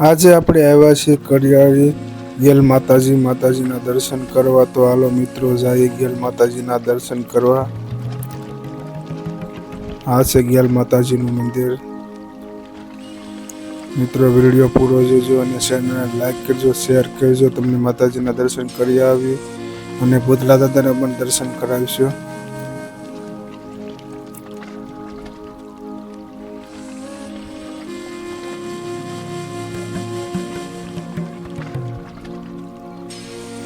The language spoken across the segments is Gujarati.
આજે આપણે આવ્યા છીએ કડિયાળી ગેલ માતાજી, માતાજીના દર્શન કરવા. તો હાલો મિત્રો, જઈએ ગેલ માતાજીના દર્શન કરવા. આ છે ગેલ માતાજીનું મંદિર. મિત્રો, વીડિયો પૂરો જોજો અને ચેનલને લાઈક કરજો શેર કરજો. તમને માતાજીના દર્શન કરી આવી અને ભૂતલા દાદાને પણ દર્શન કરાવીશું.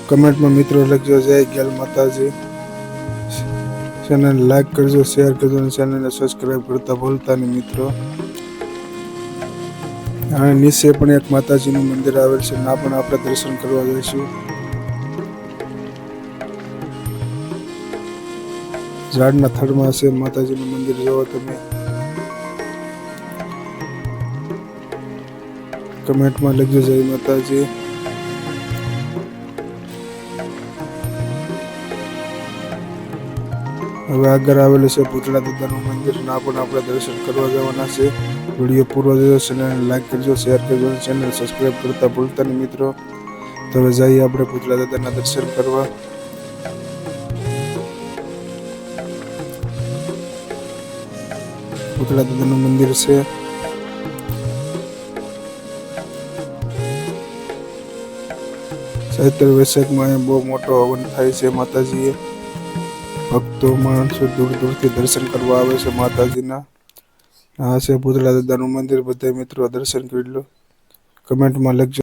કમેન્ટમાં મિત્રો લખજો. જય ગેલ માતાજી. ચેનલ લાઈક કરજો શેર કરજો અને ચેનલને સબસ્ક્રાઈબ કરતા ભૂલતા નહીં મિત્રો. અને નીચે પણ એક માતાજીનું મંદિર આવેલ છે ના પણ આપણે દર્શન કરવા જઈશું. ઝાડના થડમાં હશે માતાજીનું મંદિર જોવો તમે. કમેન્ટમાં લખજો, જય માતાજી. હવે આગળ આવેલું છે પૂતળા દાદાનું મંદિર ના પણ આપણે દર્શન કરવા જવાના છે. વીડિયો પૂરો જોયો ચેનલને લાઈક કરજો શેર કરજો ચેનલ સબસ્ક્રાઈબ કરતા ભૂલતા નહીં મિત્રો. તો હવે જઈએ આપણે પૂતળા દાદાના દર્શન કરવા. પૂતળા દાદાનું મંદિર છે. ચૈત્ર વૈશાખમાં અહીંયા બહુ મોટો હવન થાય છે માતાજીએ. ભક્તો, માણસો દૂર દૂરથી દર્શન કરવા આવે છે, માતાજીના. આ છે ભૂતળા દાદાનું મંદિર. બધા મિત્રો દર્શન કરી લો. કમેન્ટમાં લખજો.